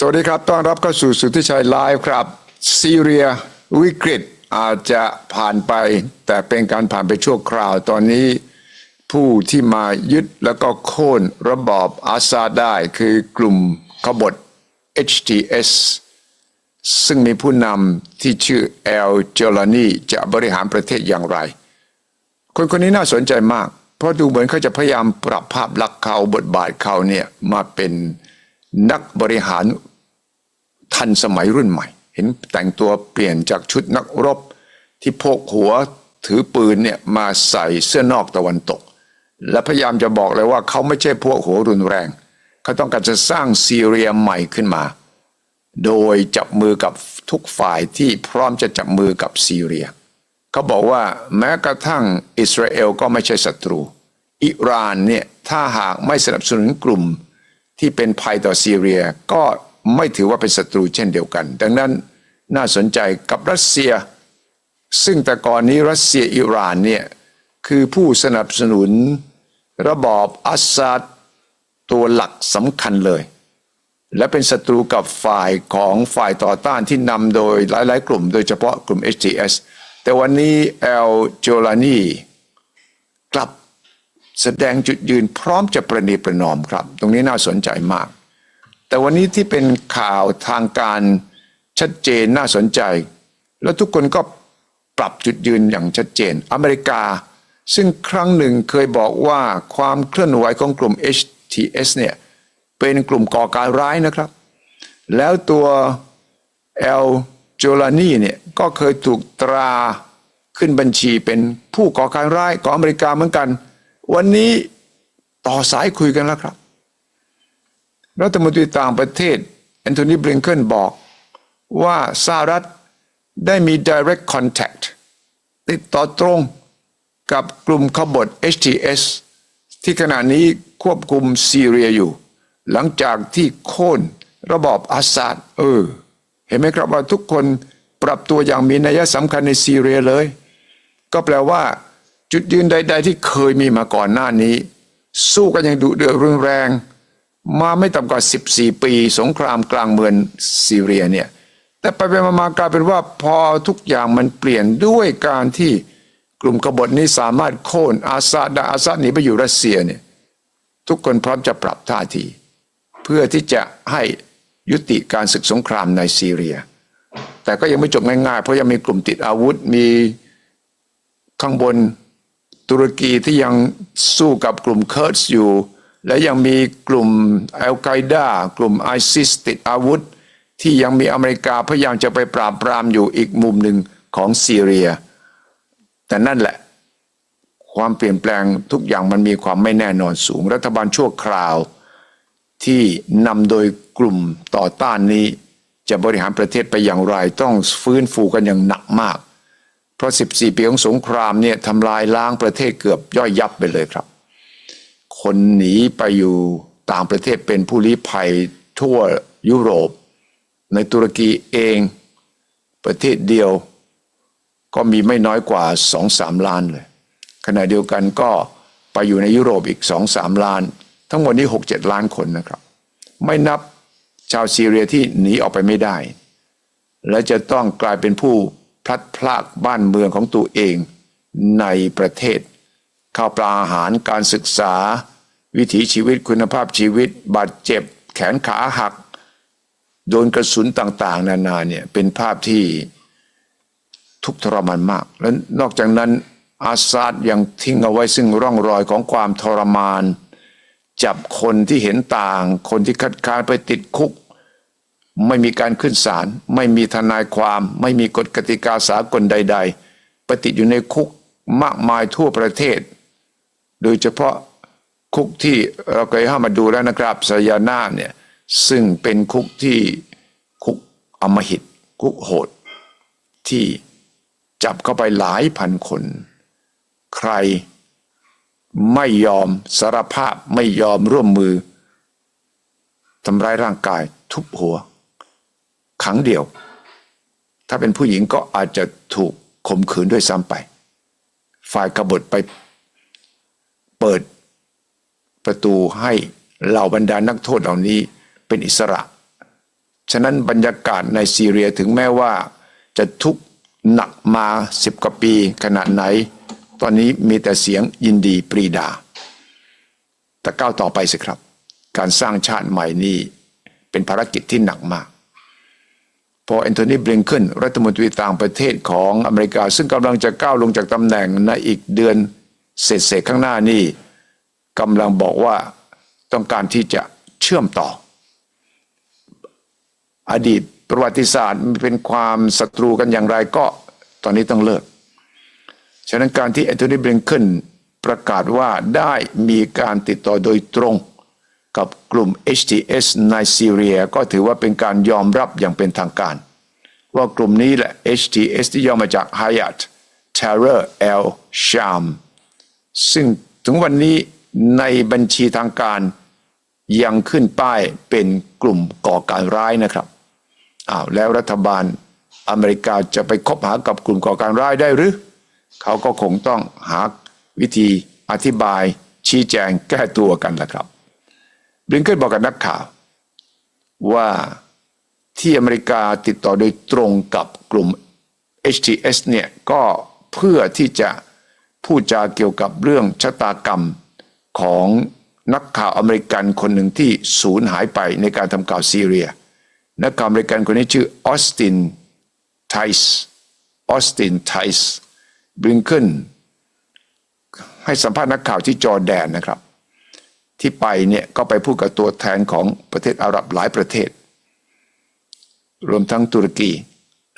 สวัสดีครับ ต้อนรับเข้าสู่สุทธิชัยไลฟ์ครับ ซีเรียวิกฤตอาจจะผ่านไป แต่เป็นการผ่านไปชั่วคราว ตอนนี้ผู้ที่มายึดแล้วก็โค่นระบอบอาซาได้คือกลุ่มขบฏ HTS ซึ่งมีผู้นำที่ชื่อแอลเจลานีจะบริหารประเทศอย่างไร คนคนนี้น่าสนใจมาก เพราะดูเหมือนเขาจะพยายามปรับภาพลักษณ์เขาบทบาทเขาเนี่ยมาเป็นนักบริหาร ทันสมัยรุ่นใหม่ เห็นแต่งตัวเปลี่ยนจากชุดนักรบ ที่พกหัวถือปืนเนี่ยมาใส่เสื้อนอกตะวันตก และพยายามจะบอกเลยว่าเขาไม่ใช่พวกหัวรุนแรง เขาต้องการจะสร้างซีเรียใหม่ขึ้นมา โดยจับมือกับทุกฝ่ายที่พร้อมจะจับมือกับซีเรีย เขาบอกว่าแม้กระทั่งอิสราเอลก็ไม่ใช่ศัตรู อิหร่านเนี่ยถ้าหากไม่สนับสนุนกลุ่มที่เป็นภัยต่อซีเรียก็ ไม่ถือว่าเป็นศัตรูเช่นเดียวกัน ดังนั้นน่าสนใจกับรัสเซีย ซึ่งแต่ก่อนนี้รัสเซียอิหร่านเนี่ยคือผู้สนับสนุนระบอบอัสซัดตัวหลักสำคัญเลย และเป็นศัตรูกับฝ่ายของฝ่ายต่อต้านที่นำโดยหลายๆ กลุ่ม โดยเฉพาะกลุ่ม HTS แต่วันนี้แอลโจลานีกลับแสดงจุดยืนพร้อมจะประนีประนอมครับ ตรงนี้น่าสนใจมาก แต่วันนี้ที่เป็นข่าวทางการชัดเจนน่าสนใจ แล้วทุกคนก็ปรับจุดยืนอย่างชัดเจน อเมริกา ซึ่งครั้งหนึ่งเคยบอกว่าความเคลื่อนไหวของกลุ่ม HTS เนี่ยเป็นกลุ่มก่อการร้ายนะครับ แล้วตัวแอลโจลานีเนี่ยก็เคยถูกตราขึ้นบัญชีเป็นผู้ก่อการร้ายของอเมริกาเหมือนกัน วันนี้ต่อสายคุยกันแล้วครับ รัฐมนตรีต่างประเทศแอนโทนีบริงเกนบอกว่าสหรัฐได้มี direct contact ติดต่อตรงกับกลุ่มขบฏ HTS ที่ขณะนี้ควบคุมซีเรียอยู่ หลังจากที่โค่นระบอบอาซาดเออ เห็นไหมครับว่าทุกคนปรับตัวอย่างมีนัยสำคัญในซีเรียเลย ก็แปลว่า จุดยืนใด ๆ ที่เคยมีมาก่อนหน้านี้ สู้กันอย่างดุเดือดรุนแรง มาไม่ต่ำกว่า 14 ปี สงครามกลางเมืองซีเรียเนี่ย แต่ไปไปมากลายเป็นว่าพอทุกอย่างมันเปลี่ยนด้วยการที่กลุ่มกบฏนี้สามารถโค่นอาซาดอาซาดหนีไปอยู่รัสเซียเนี่ยทุกคนพร้อมจะปรับท่าที เพื่อที่จะให้ยุติการศึกสงครามในซีเรีย แต่ก็ยังไม่จบง่ายๆ เพราะยังมีกลุ่มติดอาวุธมีข้างบนตุรกีที่ยังสู้กับกลุ่มเคิร์ดอยู่ และยังมีกลุ่มอัลกไกดากลุ่มไอซิสติดอาวุธ ที่ยังมีอเมริกาพยายามจะไปปราบปรามอยู่อีกมุมหนึ่งของซีเรีย แต่นั่นแหละ ความเปลี่ยนแปลงทุกอย่างมันมีความไม่แน่นอนสูง รัฐบาลชั่วคราว ที่นำโดยกลุ่มต่อต้านนี้ จะบริหารประเทศไปอย่างไร ต้องฟื้นฟูกันอย่างหนักมาก เพราะ 14 ปีของสงครามเนี่ยทำลายล้างประเทศเกือบย่อยยับไปเลยครับ คนหนีไปอยู่ต่างประเทศเป็นผู้ลี้ภัยทั่วยุโรป ในตุรกีเองประเทศเดียวก็มีไม่น้อยกว่า2-3ล้านเลยขณะเดียวกันก็ไปอยู่ในยุโรปอีก2-3ล้าน ทั้งหมดนี้6-7ล้านคนนะครับ ไม่นับชาวซีเรียที่หนีออกไปไม่ได้ และจะต้องกลายเป็นผู้พลัดพรากบ้านเมืองของตัวเองในประเทศ ข้าวปลาอาหารการศึกษา วิถีชีวิตคุณภาพชีวิต บาดเจ็บ แขนขาหัก โดนกระสุนต่างๆ นานาเนี่ยเป็นภาพที่ทุกทรมานมาก และนอกจากนั้นอาซาดยังทิ้งเอาไว้ซึ่งร่องรอยของความทรมาน จับคนที่เห็นต่าง คนที่คัดค้านไปติดคุก ไม่มีการขึ้นศาลไม่มีทนายความ ไม่มีกฎกติกาสากลใด ๆ ไปติดอยู่ในคุกมากมายทั่วประเทศ โดยเฉพาะคุกที่เราเคยห้ามาดูแล้วนะครับสยานาเนี่ยซึ่งเป็นคุกที่คุกอมหิต คุกโหด ที่จับเข้าไปหลายพันคน ใครไม่ยอมสารภาพไม่ยอมร่วมมือทำร้ายร่างกายทุบหัว ขังเดียว ถ้าเป็นผู้หญิงก็อาจจะถูกข่มขืนด้วยซ้ำไป ฝ่ายกบฏไป เปิดประตูให้เหล่าบรรดานักโทษเหล่านี้เป็นอิสระ ฉะนั้นบรรยากาศในซีเรียถึงแม้ว่า จะทุกข์หนักมาสิบกว่าปีขนาดไหน ตอนนี้มีแต่เสียงยินดีปรีดา แต่ก้าวต่อไปสิครับ การสร้างชาติใหม่นี้เป็นภารกิจที่หนักมาก พอแอนโทนีบลิงเคนรัฐมนตรีต่างประเทศของอเมริกา ซึ่งกำลังจะก้าวลงจากตำแหน่งในอีกเดือน เศษๆข้างหน้านี่กำลังบอกว่าต้องการที่จะเชื่อมต่อ อดีตประวัติศาสตร์เป็นความศัตรูกันอย่างไรก็ตอนนี้ต้องเลิก ฉะนั้นการที่แอนโทนีบลิงเคนประกาศว่าได้มีการติดต่อโดยตรงกับกลุ่ม HTS ในซีเรียก็ถือว่าเป็นการยอมรับอย่างเป็นทางการ ว่ากลุ่มนี้แหละ HTS ที่ย่อมาจาก Hayat Terror al Sham ซึ่งถึงวันนี้ในบัญชีทางการยังขึ้นป้ายเป็นกลุ่มก่อการร้ายนะครับอ้าวแล้วรัฐบาลอเมริกาจะไปคบหากับกลุ่มก่อการร้ายได้หรือเขาก็คงต้องหาวิธีอธิบายชี้แจงแก้ตัวกันแหละครับบลิงเกนบอกกับนักข่าว ว่าที่อเมริกาติดต่อโดยตรงกับกลุ่ม HTS เนี่ยก็เพื่อที่จะ พูดจาเกี่ยวกับเรื่องชะตากรรมของนักข่าวอเมริกันคนหนึ่งที่สูญหายไปในการทำข่าวซีเรีย นักข่าวอเมริกันคนนี้ชื่อออสตินไทส์ออสตินไทส์บริงเกนให้สัมภาษณ์นักข่าวที่จอร์แดนนะครับ ที่ไปเนี่ยก็ไปพูดกับตัวแทนของประเทศอาหรับหลายประเทศ รวมทั้งตุรกี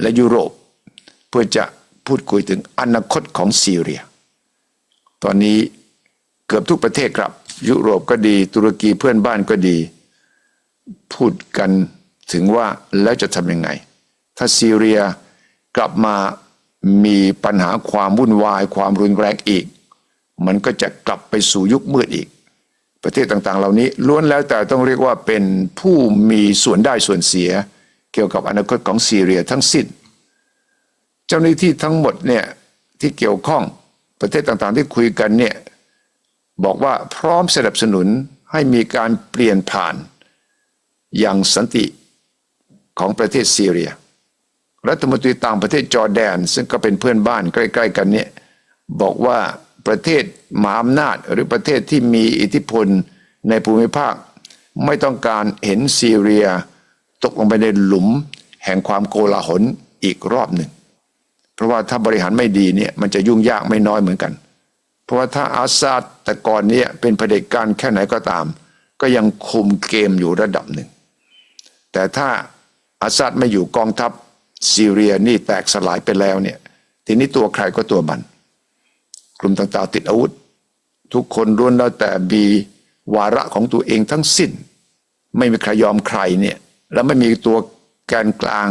และยุโรป เพื่อจะพูดคุยถึงอนาคตของซีเรีย ตอนนี้เกือบทุกประเทศครับ ยุโรปก็ดี ตุรกีเพื่อนบ้านก็ดี พูดกันถึงว่าแล้วจะทำยังไง ถ้าซีเรียกลับมามีปัญหาความวุ่นวาย ความรุนแรงอีก มันก็จะกลับไปสู่ยุคมืดอีก ประเทศต่างๆ เหล่านี้ล้วนแล้วแต่ต้องเรียกว่าเป็นผู้มีส่วนได้ส่วนเสีย เกี่ยวกับอนาคตของซีเรียทั้งสิ้น เจ้าหน้าที่ทั้งหมดเนี่ยที่เกี่ยวข้อง ประเทศต่างๆที่คุยกันเนี่ยบอกว่าพร้อมสนับสนุนให้มีการเปลี่ยนผ่านอย่างสันติของประเทศซีเรีย รัฐมนตรีต่างประเทศจอร์แดน ซึ่งก็เป็นเพื่อนบ้านใกล้ ๆ กันเนี่ยบอกว่าประเทศมหาอำนาจหรือประเทศที่มีอิทธิพลในภูมิภาค ไม่ต้องการเห็นซีเรีย ตกลงไปในหลุมแห่งความโกลาหลอีกรอบหนึ่ง เพราะว่าถ้าบริหารไม่ดีเนี่ยมันจะยุ่งยากไม่น้อยเหมือนกัน เพราะว่าถ้าอาซาดแต่ก่อนเนี้เป็นเผด็จการแค่ไหนก็ตาม ก็ยังคุมเกมอยู่ระดับหนึ่ง แต่ถ้าอาซาดไม่อยู่กองทัพซีเรียนี่แตกสลายไปแล้วเนี่ยทีนี้ตัวใครก็ตัวมัน กลุ่มต่างๆติดอาวุธ ทุกคนล้วนแล้วแต่มีวาระของตัวเองทั้งสิ้น ไม่มีใครยอมใครเนี่ยแล้วไม่มีตัวแกนกลาง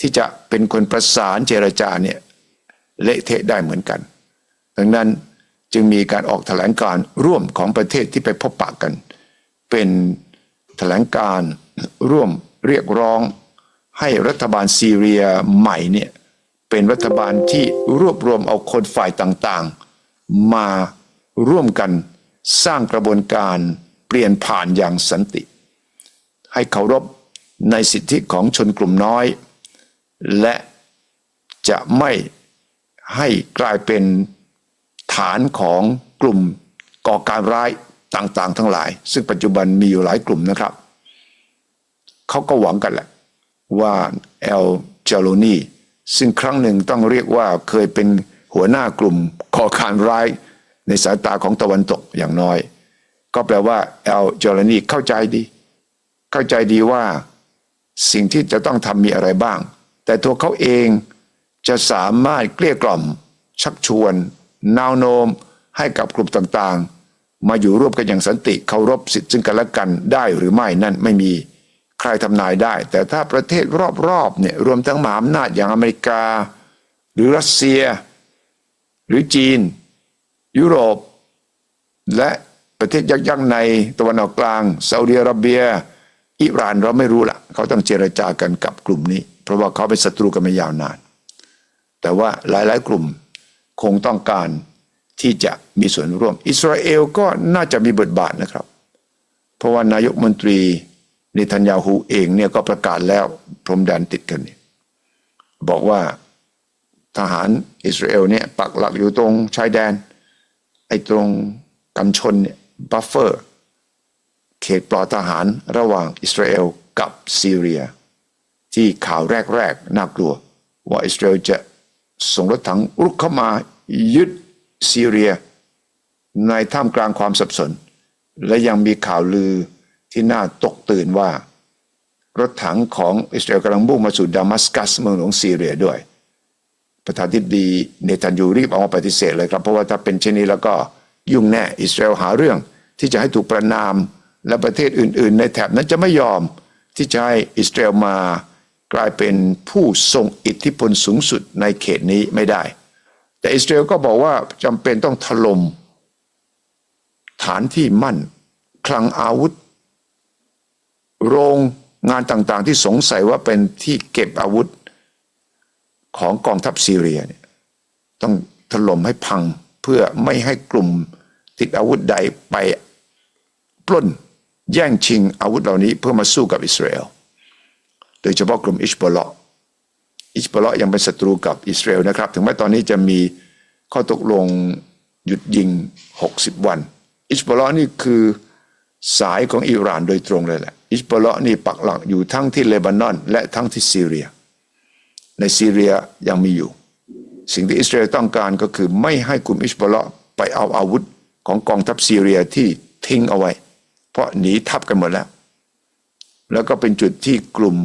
ที่จะเป็นคนประสานเจรจาเนี่ย เละเทะได้เหมือนกัน ดังนั้นจึงมีการออกแถลงการร่วมของประเทศที่ไปพบปะกัน เป็นแถลงการร่วมเรียกร้องให้รัฐบาลซีเรียใหม่เนี่ยเป็นรัฐบาลที่รวบรวมเอาคนฝ่ายต่างๆ มาร่วมกันสร้างกระบวนการเปลี่ยนผ่านอย่างสันติ ให้เคารพในสิทธิของชนกลุ่มน้อย และจะไม่ ให้กลายเป็นฐานของกลุ่มก่อการร้ายต่างๆ ทั้งหลาย ซึ่งปัจจุบันมีอยู่หลายกลุ่มนะครับ เขาก็หวังกันแหละ ว่าเอลเจโลนีซึ่งครั้งหนึ่งต้องเรียกว่าเคยเป็นหัวหน้ากลุ่มก่อการร้ายในสายตาของตะวันตกอย่างน้อย ก็แปลว่าเอลเจโลนีเข้าใจดี เข้าใจดีว่าสิ่งที่จะต้องทำมีอะไรบ้าง แต่ตัวเขาเอง จะสามารถเกลี้ยกล่อม ชักชวน นาวโน้มให้กับกลุ่มต่างๆ มาอยู่ร่วมกันอย่างสันติเคารพสิทธิ์ซึ่งกันและกันได้หรือไม่นั่นไม่มีใครทำนายได้ แต่ถ้าประเทศรอบๆเนี่ยรวมทั้งมหาอำนาจอย่างอเมริกา หรือรัสเซีย หรือจีน ยุโรป และประเทศยักษ์ยักษ์ในตะวันออกกลางซาอุดิอาระเบีย อิหร่านเราไม่รู้ละเขาต้องเจรจากันกับกลุ่มนี้ เพราะว่าเขาเป็นศัตรูกันมายาวนาน แต่ว่าหลายๆ กลุ่มคงต้องการที่จะมีส่วนร่วม อิสราเอลก็น่าจะมีบทบาทนะครับ เพราะว่านายกมนตรีเนทันยาฮูเองเนี่ยก็ประกาศแล้วพรมแดนติดกันเนี่ยบอกว่าทหารอิสราเอลเนี่ยปักหลักอยู่ตรงชายแดน ไอ้ตรงกันชนเนี่ยบัฟเฟอร์ เขตปลอดทหารระหว่างอิสราเอลกับซีเรีย ที่ข่าวแรก ๆ น่ากลัว ว่าอิสราเอลจะ ส่งรถถังรุกเข้ามายึดซีเรีย ในท่ามกลางความสับสน และยังมีข่าวลือที่น่าตกตื่นว่า รถถังของอิสราเอลกำลังมุ่งมาสู่ดามัสกัสเมืองหลวงซีเรียด้วย ประธานาธิบดีเนทันยูรีบออกมาปฏิเสธเลยครับ เพราะว่าถ้าเป็นเช่นนี้แล้วก็ยุ่งแน่อิสราเอลหาเรื่องที่จะให้ถูกประนามและประเทศอื่น ๆ ในแถบนั้นจะไม่ยอมที่จะให้อิสราเอลมา กลายเป็นผู้ทรงอิทธิพลสูงสุดในเขตนี้ไม่ได้ แต่อิสราเอลก็บอกว่าจำเป็นต้องถล่มฐานที่มั่น คลังอาวุธ โรงงานต่างๆ ที่สงสัยว่าเป็นที่เก็บอาวุธของกองทัพซีเรียเนี่ยต้องถล่มให้พังเพื่อไม่ให้กลุ่มติดอาวุธใดไปปล้นแย่งชิงอาวุธเหล่านี้เพื่อมาสู้กับอิสราเอล โดยเฉพาะกลุ่มอิชบอลอิชบอลยังเป็นศัตรูกับอิสราเอลนะครับ ถึงแม้ตอนนี้จะมีข้อตกลงหยุดยิง 60 วัน อิชบอลนี่คือสายของอิหร่านโดยตรงเลยแหละ อิชบอลนี่ปักหลักอยู่ทั้งที่เลบานอน และทั้งที่ซีเรีย ในซีเรียยังมีอยู่ สิ่งที่อิสราเอลต้องการก็คือไม่ให้กลุ่มอิชบอลไปเอาอาวุธของกองทัพซีเรียที่ทิ้งเอาไว้ เพราะหนีทับกันหมดแล้ว แล้วก็เป็นจุดที่กลุ่ม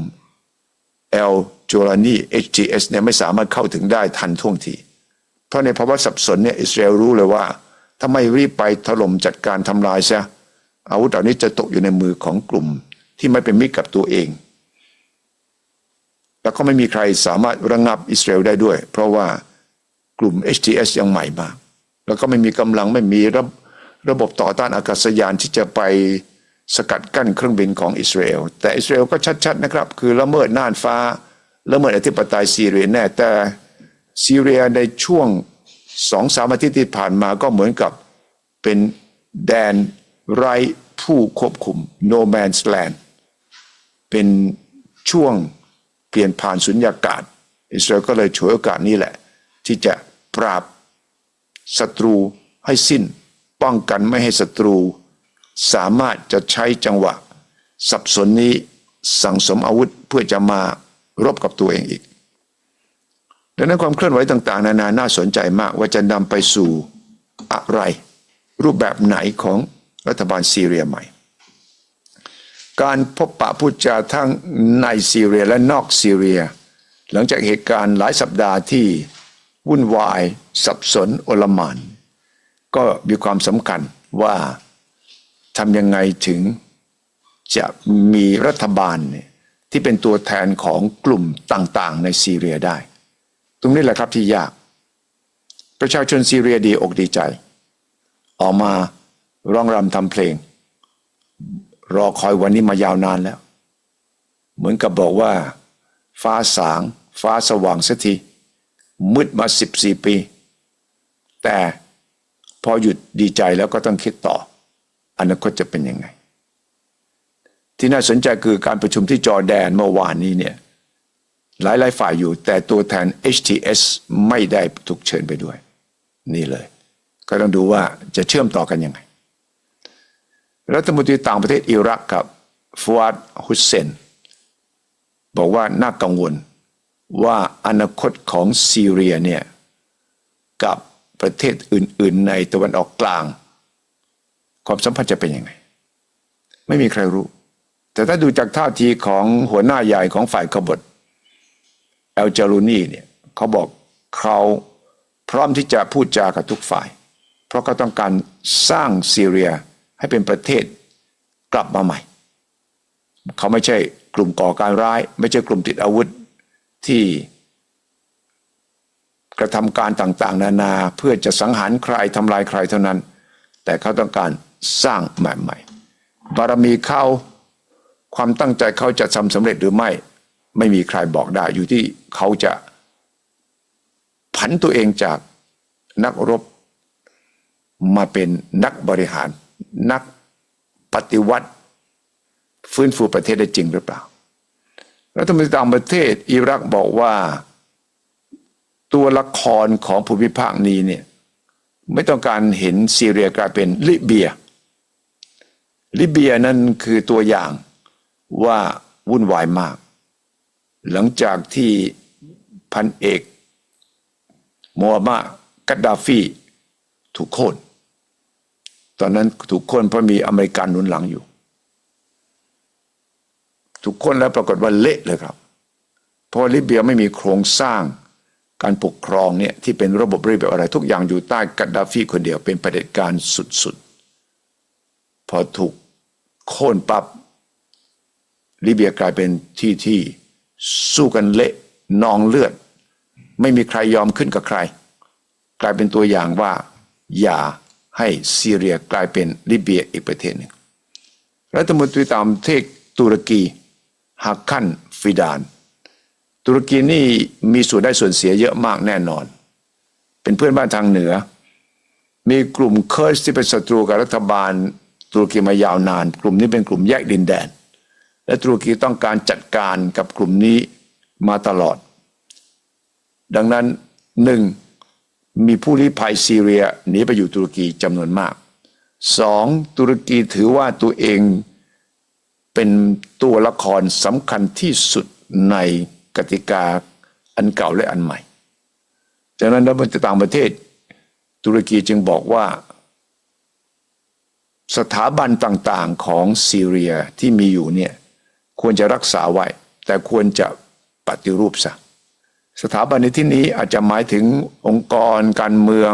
เอลโจรานี HTS เนี่ยไม่สามารถเข้าถึงได้ทันท่วงที เพราะในภาวะสับสนเนี่ยอิสราเอลรู้เลยว่า ถ้าไม่รีบไปถล่มจัดการทำลายซะอาวุธเหล่านี้จะตกอยู่ในมือของกลุ่มที่ไม่เป็นมิตรกับตัวเอง แล้วก็ไม่มีใครสามารถระงับอิสราเอลได้ด้วย เพราะว่ากลุ่ม HTS ยังใหม่มาก แล้วก็ไม่มีกำลังไม่มีระระบบต่อต้านอากาศยานที่จะไป สกัดกั้นเครื่องบินของอิสราเอลแต่อิสราเอลก็ชัดๆนะครับ คือละเมิดน่านฟ้าละเมิดอธิปไตยซีเรียแน่แต่ซีเรียในช่วงสองสามอาทิตย์ที่ผ่านมาก็เหมือนกับเป็นแดนไร้ผู้ควบคุม no man's land เป็นช่วงเปลี่ยนผ่านสุญญากาศ อิสราเอลก็เลยฉวยโอกาสนี้แหละ ที่จะปราบศัตรูให้สิ้น ป้องกันไม่ให้ศัตรู สามารถจะใช้จังหวะ สับสนนี้สั่งสมอาวุธเพื่อจะมารบกับตัวเองอีก ดังนั้นความเคลื่อนไหวต่างๆ นานาน่าสนใจมากว่าจะนำไปสู่อะไร รูปแบบไหนของรัฐบาลซีเรียใหม่ การพบปะพูดจาทั้งในซีเรียและนอกซีเรีย หลังจากเหตุการณ์หลายสัปดาห์ที่วุ่นวาย สับสนโอลมาน ก็มีความสำคัญว่า ทำยังไงถึงจะมีรัฐบาลเนี่ยที่เป็นตัวแทนของกลุ่มต่างๆ ในซีเรียได้ ตรงนี้แหละครับที่ยาก ประชาชนซีเรียดีอกดีใจ ออกมาร้องรำทำเพลง รอคอยวันนี้มายาวนานแล้ว เหมือนกับบอกว่า ฟ้าสาง ฟ้าสว่างสักทีมืดมาสิบสี่ปี แต่พอหยุดดีใจแล้วก็ต้องคิดต่อ อนาคตจะเป็นยังไง ที่น่าสนใจคือการประชุมที่จอร์แดนเมื่อวานนี้เนี่ยหลายหลายฝ่ายอยู่ แต่ตัวแทน HTS ไม่ได้ถูกเชิญไปด้วย นี่เลย ก็ต้องดูว่าจะเชื่อมต่อกันยังไง รัฐมนตรีต่างประเทศอิรักกับฟวาดฮุสเซนบอกว่าน่ากังวลว่าอนาคตของซีเรียเนี่ยกับประเทศอื่น ๆ ในตะวันออกกลาง ความสัมพันธ์จะเป็นยังไง ไม่มีใครรู้ แต่ถ้าดูจากท่าทีของหัวหน้าใหญ่ของฝ่ายขบฏเอลจารูนีเนี่ยเขาบอกเขาพร้อมที่จะพูดจากับทุกฝ่าย เพราะเขาต้องการสร้างซีเรียให้เป็นประเทศกลับมาใหม่ เขาไม่ใช่กลุ่มก่อการร้าย ไม่ใช่กลุ่มติดอาวุธที่กระทำการต่างๆ นานาเพื่อจะสังหารใครทำลายใครเท่านั้น แต่เขาต้องการ สร้างใหม่ๆ บารมีเขาความตั้งใจเขาจะทำสำเร็จหรือไม่ ไม่มีใครบอกได้อยู่ที่เขาจะผันตัวเองจากนักรบมาเป็นนักบริหาร นักปฏิวัติ ฟื้นฟูประเทศได้จริงหรือเปล่ารัฐมนตรีต่างประเทศอิรักบอกว่าตัวละครของภูมิภาคนี้เนี่ยไม่ต้องการเห็นซีเรียกลายเป็นลิเบีย ลิเบียนั่นคือตัวอย่างว่าวุ่นวายมาก หลังจากที่พันเอกโมฮัมหมัดกัดดาฟีถูกโค่นตอนนั้นถูกโค่นเพราะมีอเมริกันหนุนหลังอยู่ ถูกโค่นแล้วปรากฏว่าเละเลยครับ เพราะลิเบียไม่มีโครงสร้างการปกครองเนี่ยที่เป็นระบบระเบียบอะไร ทุกอย่างอยู่ใต้กัดดาฟีคนเดียวเป็นประเด็จการสุดๆ พอถูกโค่นปับ๊บลิเบียกลายเป็นที่ที่สู้กันเละนองเลือด ไม่มีใครยอมขึ้นกับใคร กลายเป็นตัวอย่างว่า อย่าให้ซีเรียกลายเป็นลิเบียอีกประเทศหนึ่งรัฐมนตรีต่างประเทศตุรกีฮักคันฟิดาน ตุรกีนี่มีส่วนได้ส่วนเสียเยอะมากแน่นอน เป็นเพื่อนบ้านทางเหนือ มีกลุ่มเคิร์สที่เป็นศัตรูกับรัฐบาล ตุรกีมายาวนาน กลุ่มนี้เป็นกลุ่มแยกดินแดน และตุรกีต้องการจัดการกับกลุ่มนี้มาตลอด ดังนั้นหนึ่งมีผู้ลี้ภัยซีเรียหนีไปอยู่ตุรกีจำนวนมากสองตุรกีถือว่าตัวเองเป็นตัวละครสำคัญที่สุดในกติกาอันเก่าและอันใหม่จากนั้นรัฐมนตรีต่างประเทศ ตุรกีจึงบอกว่า สถาบันต่างๆของซีเรียที่มีอยู่เนี่ยควรจะรักษาไว้ แต่ควรจะปฏิรูปซะสถาบันในที่นี้อาจจะหมายถึงองค์กรการเมือง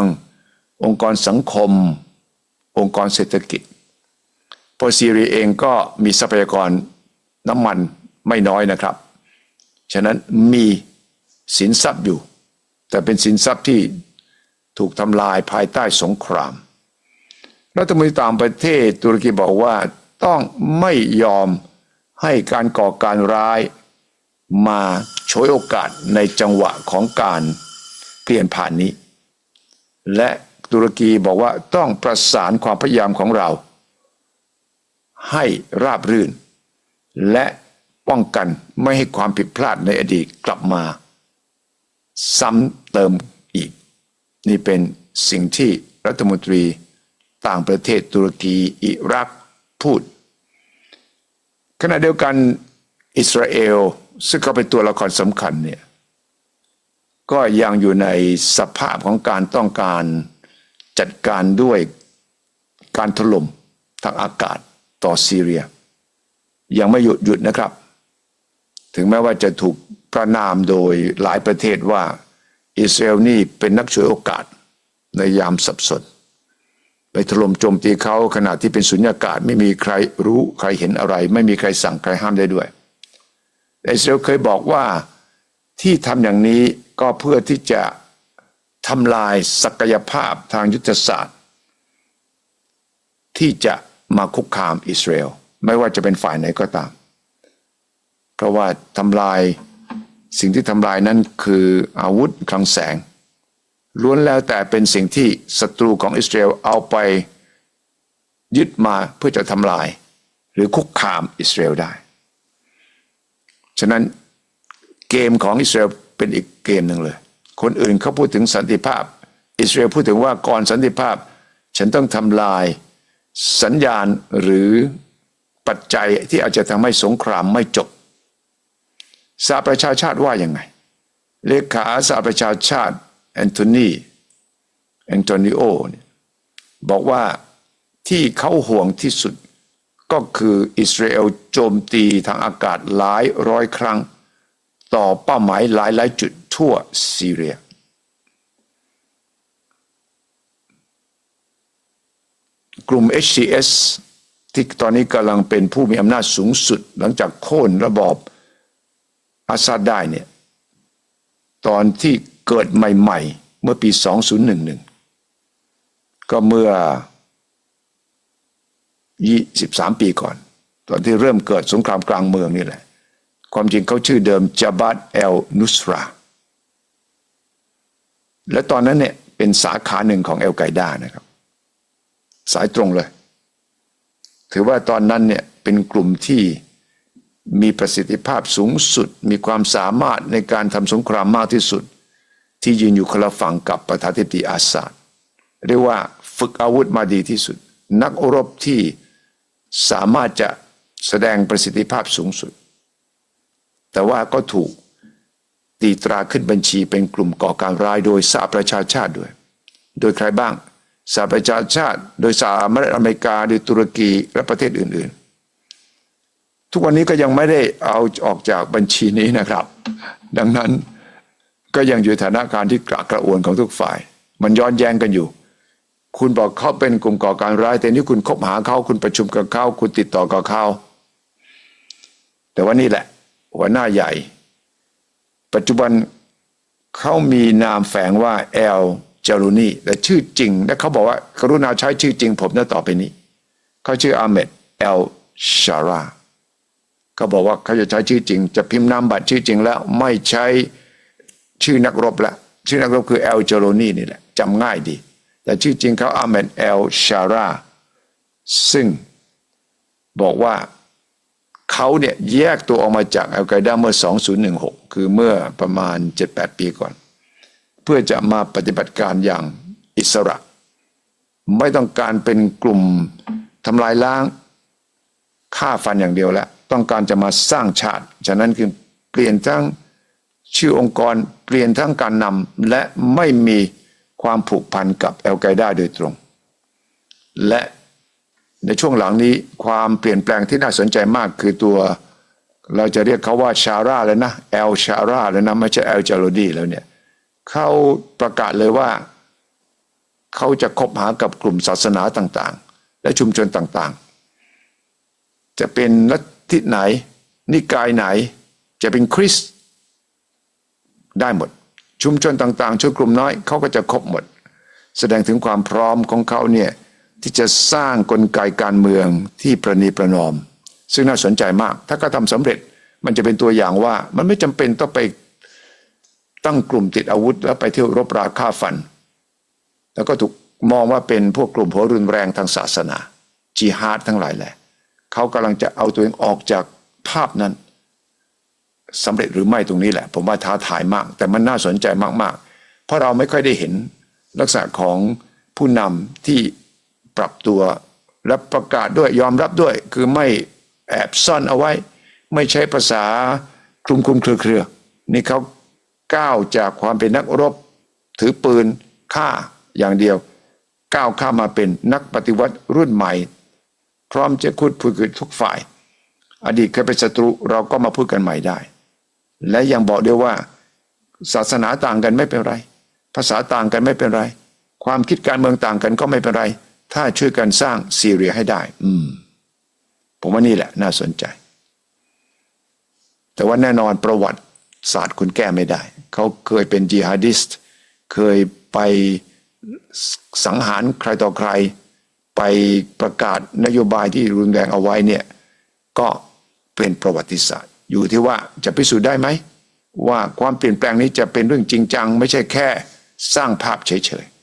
องค์กรสังคม องค์กรเศรษฐกิจเพราะซีเรียเองก็มีทรัพยากรน้ำมันไม่น้อยนะครับ ฉะนั้นมีสินทรัพย์อยู่ แต่เป็นสินทรัพย์ที่ถูกทำลายภายใต้สงคราม รัฐมนตรีต่างประเทศตุรกีบอกว่าต้องไม่ยอมให้การก่อการร้ายมาฉวยโอกาสในจังหวะของการเปลี่ยนผ่านนี้ และตุรกีบอกว่าต้องประสานความพยายามของเรา ให้ราบรื่น และป้องกันไม่ให้ความผิดพลาดในอดีตกลับมา ซ้ำเติมอีก นี่เป็นสิ่งที่รัฐมนตรี ต่างประเทศตุรกีอิรักพูด ขณะเดียวกันอิสราเอลซึ่งก็เป็นตัวละครสำคัญเนี่ยก็ยังอยู่ในสภาพของการต้องการจัดการด้วยการถล่มทางอากาศต่อซีเรีย ยังไม่หยุดหยุดนะครับ ถึงแม้ว่าจะถูกประนามโดยหลายประเทศว่า อิสราเอลนี่เป็นนักช่วยโอกาสในยามสับสน ไปถล่มโจมตีเขาขณะที่เป็นสุญญากาศ ไม่มีใครรู้ใครเห็นอะไร ไม่มีใครสั่งใครห้ามได้ด้วยอิสราเอลเคยบอกว่าที่ทำอย่างนี้ก็เพื่อที่จะทำลายศักยภาพทางยุทธศาสตร์ ที่จะมาคุกคามอิสราเอลไม่ว่าจะเป็นฝ่ายไหนก็ตาม เพราะว่าทำลายสิ่งที่ทำลายนั้นคืออาวุธคลังแสง ล้วนแล้วแต่เป็นสิ่งที่ศัตรูของอิสราเอลเอาไปยึดมาเพื่อจะทำลาย หรือคุกคามอิสราเอลได้ ฉะนั้นเกมของอิสราเอลเป็นอีกเกมหนึ่งเลย คนอื่นเขาพูดถึงสันติภาพ อิสราเอลพูดถึงว่าก่อนสันติภาพ ฉันต้องทำลายสัญญาณหรือปัจจัยที่อาจจะทำให้สงครามไม่จบสหประชาชาติว่ายังไง เลขาสหประชาชาติ แอนโทนีแอนโทนิโอบอกว่าที่เขาห่วงที่สุดก็คืออิสราเอลโจมตีทางอากาศหลายร้อยครั้ง ต่อเป้าหมายหลายหลายจุดทั่วซีเรีย กลุ่ม HCS ที่ตอนนี้กำลังเป็นผู้มีอำนาจสูงสุดหลังจากโค่นระบอบอาซาดได้เนี่ยตอนที่ เกิดใหม่ๆ เมื่อปี 2011 ก็เมื่อ 23 ปีก่อน ตอนที่เริ่มเกิดสงครามกลางเมืองนี่แหละ ความจริงเขาชื่อเดิมจาบัตเอลนุสรา และตอนนั้นเนี่ยเป็นสาขาหนึ่งของเอลไกด้านะครับ สายตรงเลย ถือว่าตอนนั้นเนี่ยเป็นกลุ่มที่มีประสิทธิภาพสูงสุด มีความสามารถในการทำสงครามมากที่สุด ที่ยืนอยู่คนละฝั่งกับประธานาธิบดีอาซาดเรียกว่าฝึกอาวุธมาดีที่สุด นักรบที่สามารถจะแสดงประสิทธิภาพสูงสุด แต่ว่าก็ถูกตีตราขึ้นบัญชีเป็นกลุ่มก่อการร้ายโดยสหประชาชาติด้วย โดยใครบ้างสหประชาชาติ โดยสหรัฐอเมริกาโดยตุรกีและประเทศอื่น ๆ ทุกวันนี้ก็ยังไม่ได้เอาออกจากบัญชีนี้นะครับ ดังนั้น ก็ยังอยู่ฐานะการที่กระกระอ่วนของทุกฝ่าย มันย้อนแย้งกันอยู่ คุณบอกเขาเป็นกลุ่มก่อการร้ายแต่นี่คุณคบหาเขาคุณประชุมกับเขาคุณติดต่อกับเขาแต่ว่านี่แหละหัวหน้าใหญ่ ปัจจุบันเขามีนามแฝงว่าแอลเจรูนีแต่ชื่อจริง และเขาบอกว่ากรุณาใช้ชื่อจริง ผมนะต่อไปนี้เขาชื่ออาเมดแอลชาราเขาบอกว่าเขาจะใช้ชื่อจริง จะพิมพ์นามบัตรชื่อจริงแล้วไม่ใช้ ชื่อนักรบละชื่อนักรบคือแอลจารูนีนี่แหละจำง่ายดี แต่ชื่อจริงเขาอาเมดแอลชาราซึ่งบอกว่าเขาเนี่ยแยกตัวออกมาจากอัลไกด้าเมื่อ 2016 คือเมื่อประมาณ 7-8 ปีก่อน เพื่อจะมาปฏิบัติการอย่างอิสระ ไม่ต้องการเป็นกลุ่มทำลายล้างฆ่าฟันอย่างเดียวแล้ว ต้องการจะมาสร้างชาติ ฉะนั้นคือเปลี่ยนทั้ง ชื่อองค์กรเปลี่ยนทั้งการนำและไม่มีความผูกพันกับแอลไกด้าโดยตรง และในช่วงหลังนี้ความเปลี่ยนแปลงที่น่าสนใจมากคือตัวเราจะเรียกเขาว่าชาร่าแล้วนะแอลชาร่าแล้วนะไม่ใช่แอลจารดีแล้วเนี่ยเขาประกาศเลยว่า เขาจะคบหากับกลุ่มศาสนาต่างๆ และชุมชนต่างๆ จะเป็นลัทธิไหน นิกายไหน จะเป็นคริสต์ ได้หมด ชุมชนต่างๆชนกลุ่มน้อยเขาก็จะครบหมด แสดงถึงความพร้อมของเขาเนี่ยที่จะสร้างกลไกการเมืองที่ประนีประนอม ซึ่งน่าสนใจมาก ถ้าก็ทำสำเร็จมันจะเป็นตัวอย่างว่ามันไม่จำเป็นต้องไปตั้งกลุ่มติดอาวุธ แล้วไปเที่ยวรบราฆ่าฟัน แล้วก็ถูกมองว่าเป็นพวกกลุ่มหัวรุนแรงทางศาสนา จีฮาดทั้งหลายแหละเขากำลังจะเอาตัวเองออกจากภาพนั้น สำเร็จหรือไม่ตรงนี้แหละ ผมว่าท้าทายมาก แต่มันน่าสนใจมากๆ เพราะเราไม่ค่อยได้เห็นลักษณะของผู้นำที่ปรับตัวและประกาศด้วยยอมรับด้วย คือไม่แอบซ่อนเอาไว้ ไม่ใช้ภาษาคลุมคลุมเครือเครือนี่เขาก้าวจากความเป็นนักรบ ถือปืนฆ่าอย่างเดียว ก้าวข้ามมาเป็นนักปฏิวัติรุ่นใหม่ พร้อมจะคุดพูดกับทุกฝ่าย อดีตเคยเป็นศัตรูเราก็มาพูดกันใหม่ได้ และยังบอกด้วยว่า ศาสนาต่างกันไม่เป็นไร ภาษาต่างกันไม่เป็นไร ความคิดการเมืองต่างกันก็ไม่เป็นไร ถ้าช่วยกันสร้างซีเรียให้ได้ อืม ผมว่านี่แหละ น่าสนใจ แต่ว่าแน่นอนประวัติศาสตร์คุณแก้ไม่ได้ เขาเคยเป็นจิฮาดิสต์เคยไปสังหารใครต่อใคร ไปประกาศนโยบายที่รุนแรงเอาไว้เนี่ย ก็เป็นประวัติศาสตร์ อยู่ที่ว่าจะพิสูจน์ได้ไหม ว่าความเปลี่ยนแปลงนี้จะเป็นเรื่องจริงจัง ไม่ใช่แค่สร้างภาพเฉยๆ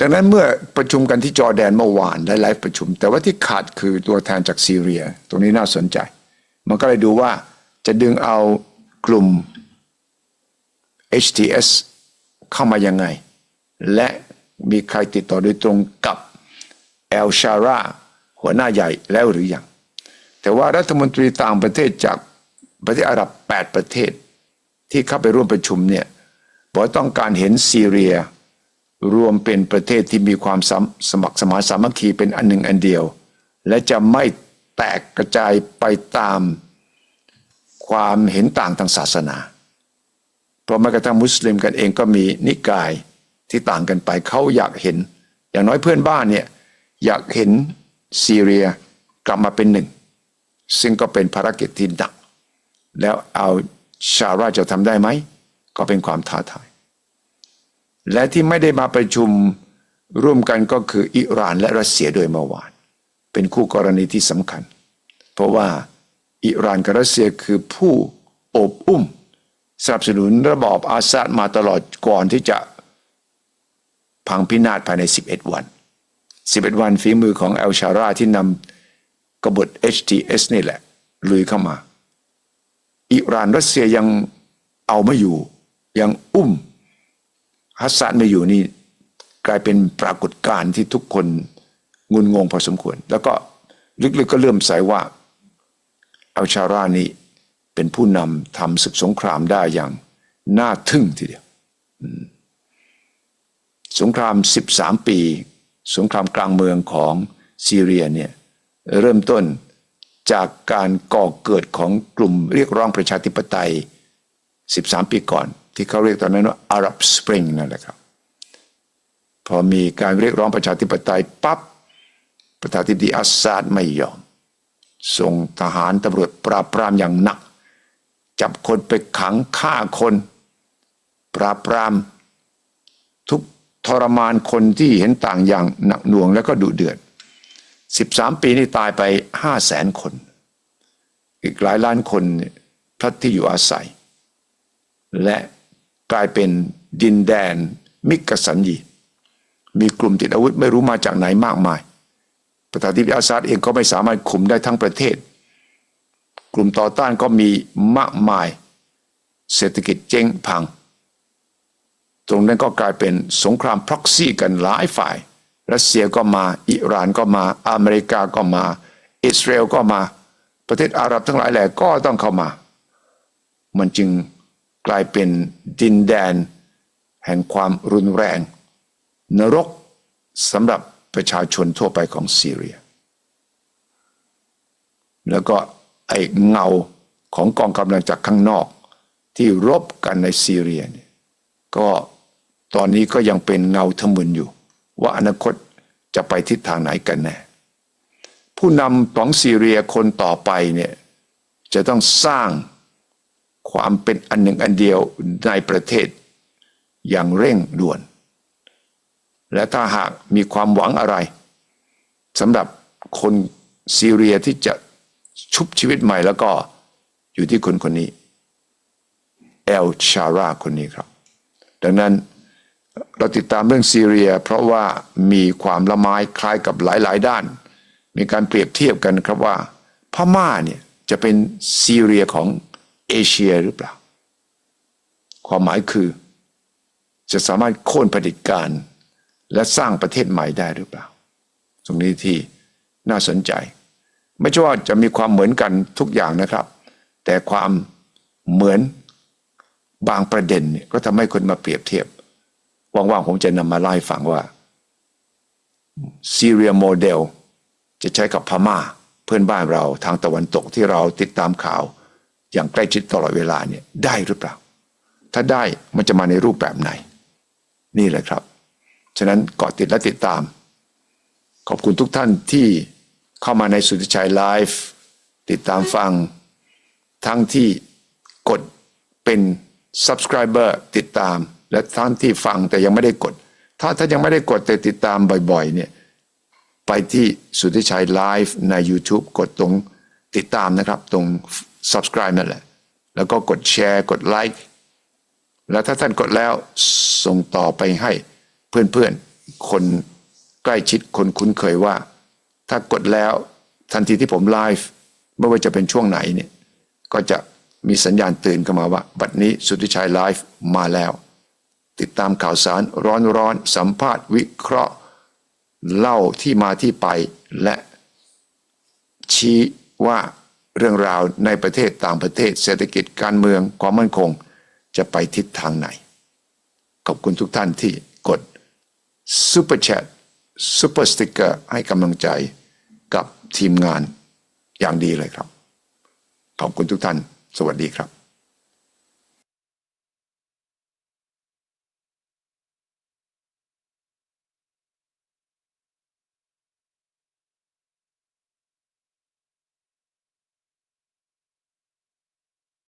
ดังนั้นเมื่อประชุมกันที่จอแดนเมื่อวานหลายๆประชุม แต่ว่าที่ขาดคือตัวแทนจากซีเรีย ตรงนี้น่าสนใจ มันก็เลยดูว่าจะดึงเอากลุ่ม HTS เข้ามายังไง และมีใครติดต่อโดยตรงกับเอลชาราหัวหน้าใหญ่แล้วหรือยัง แต่ว่ารัฐมนตรีต่างประเทศจากประเทศอาหรับ 8 ประเทศ ที่เข้าไปร่วมประชุมเนี่ยบอกต้องการเห็นซีเรีย รวมเป็นประเทศที่มีความสสมัครสมานสามัคคีเป็นอันหนึ่งอันเดียว และจะไม่แตกกระจายไปตามความเห็นต่างทางศาสนา เพราะแม้กระทั่งมุสลิมกันเองก็มีนิกายที่ต่างกันไปเขาอยากเห็น อย่างน้อยเพื่อนบ้านเนี่ยอยากเห็นซีเรียกลับมาเป็นหนึ่ง ซึ่งก็เป็นภารกิจที่หนัก แล้วเอาชาราจะทำได้ไหม ก็เป็นความท้าทาย และที่ไม่ได้มาประชุมร่วมกันก็คืออิหร่านและรัสเซียโดยเมื่อวาน เป็นคู่กรณีที่สำคัญ เพราะว่าอิหร่านกับรัสเซียคือผู้โอบอุ้มสนับสนุนระบอบอาซาดมาตลอดก่อนที่จะพังพินาศภายใน 11 วัน 11 วันฝีมือของเอลชาราที่นำ กบฏ HTS นี่แหละลุยเข้ามา อิหร่านรัสเซียยังเอาไม่อยู่ ยังอุ้มฮัสซันไม่อยู่นี่ กลายเป็นปรากฏการณ์ที่ทุกคนงุนงงพอสมควร แล้วก็ลึกๆก็เริ่มใส่ว่าอัลชารานี่เป็นผู้นำทำศึกสงครามได้อย่างน่าทึ่งทีเดียวสงคราม 13 ปี สงครามกลางเมืองของซีเรียเนี่ย เริ่มต้นจากการก่อเกิดของกลุ่มเรียกร้องประชาธิปไตย 13 ปีก่อน ที่เขาเรียกตอนนั้นว่า Arab Spring นั่นแหละครับ พอมีการเรียกร้องประชาธิปไตยปั๊บประธานาธิบดีอัสซาดไม่ยอม ส่งทหารตำรวจปราบปรามอย่างหนัก จับคนไปขังฆ่าคน ปราบปราม ทุกทรมานคนที่เห็นต่างอย่างหนักหน่วงแล้วก็ดุเดือด 13 ปีนี่ตายไป5 0 0แสนคน อีกหลายล้านคนพลัดที่อยู่อาศัย และกลายเป็นดินแดนมิกสันยีมีกลุ่มติดอาวุธไม่รู้มาจากไหนมากมาย ประธานาธิบดีอาซาดเองก็ไม่สามารถคุมได้ทั้งประเทศ กลุ่มต่อต้านก็มีมากมาย เศรษฐกิจเจ๊งพัง ตรงนั้นก็กลายเป็นสงครามพร็อกซี่กันหลายฝ่าย รัสเซียก็มา อิหร่านก็มา อเมริกาก็มา อิสราเอลก็มา ประเทศอาหรับทั้งหลายแหล่ก็ต้องเข้ามา มันจึงกลายเป็นดินแดน แห่งความรุนแรง นรกสำหรับประชาชนทั่วไปของซีเรีย แล้วก็ไอ้เงาของกองกำลังจากข้างนอก ที่รบกันในซีเรียเนี่ยก็ตอนนี้ก็ยังเป็นเงาทะมึนอยู่ ว่าอนาคตจะไปทิศทางไหนกันแน่ผู้นำของซีเรียคนต่อไปเนี่ยจะต้องสร้างความเป็นอันหนึ่งอันเดียวในประเทศอย่างเร่งด่วน และถ้าหากมีความหวังอะไรสำหรับคนซีเรียที่จะชุบชีวิตใหม่แล้วก็อยู่ที่คนคนนี้ เอลชาราคนนี้ครับ ดังนั้น เราติดตามเรื่องซีเรีย เพราะว่ามีความละไม้คล้ายกับหลาย ๆ ด้าน มีการเปรียบเทียบกันครับว่า พม่าเนี่ยจะเป็นซีเรียของเอเชียหรือเปล่า ความหมายคือ จะสามารถโค่นเผด็จการ และสร้างประเทศใหม่ได้หรือเปล่า ตรงนี้ที่น่าสนใจ ไม่ใช่ว่าจะมีความเหมือนกันทุกอย่างนะครับ แต่ความเหมือนบางประเด็นเนี่ยก็ทำให้คนมาเปรียบเทียบ ว่างๆผมจะนำมาเล่าให้ฟังว่าซีเรียโมเดลจะใช้กับพม่าเพื่อนบ้านเราทางตะวันตกที่เราติดตามข่าวอย่างใกล้ชิดตลอดเวลาเนี่ยได้หรือเปล่า ถ้าได้มันจะมาในรูปแบบไหน นี่แหละครับ ฉะนั้นเกาะติดและติดตาม ขอบคุณทุกท่านที่เข้ามาในสุทธิชัยไลฟ์ติดตามฟัง ทั้งที่กดเป็น subscriber ติดตาม และทั้งที่ฟังแต่ยังไม่ได้กด ถ้าถ้ายังไม่ได้กดแต่ติดตามบ่อยๆเนี่ยไปที่สุทธิชัยไลฟ์ใน YouTube กดตรงติดตามนะครับ ตรง subscribe นั่นแหละ แล้วก็กดแชร์กดไลค์แล้วถ้าท่านกดแล้วส่งต่อไปให้เพื่อนๆ คนใกล้ชิดคนคุ้นเคยว่า ถ้ากดแล้วทันทีที่ผมไลฟ์ไม่ว่าจะเป็นช่วงไหนเนี่ยก็จะมีสัญญาณเตือนเข้ามาว่า บัดนี้สุทธิชัยไลฟ์มาแล้ว ติดตามข่าวสารร้อนๆสัมภาษณ์วิเคราะห์ เล่าที่มาที่ไปและ ชี้ว่าเรื่องราวในประเทศต่างประเทศ เศรษฐกิจการเมืองความมั่นคง จะไปทิศทางไหน ขอบคุณทุกท่านที่กด Super Chat Super Sticker ให้กำลังใจกับทีมงานอย่างดีเลยครับ ขอบคุณทุกท่าน สวัสดีครับ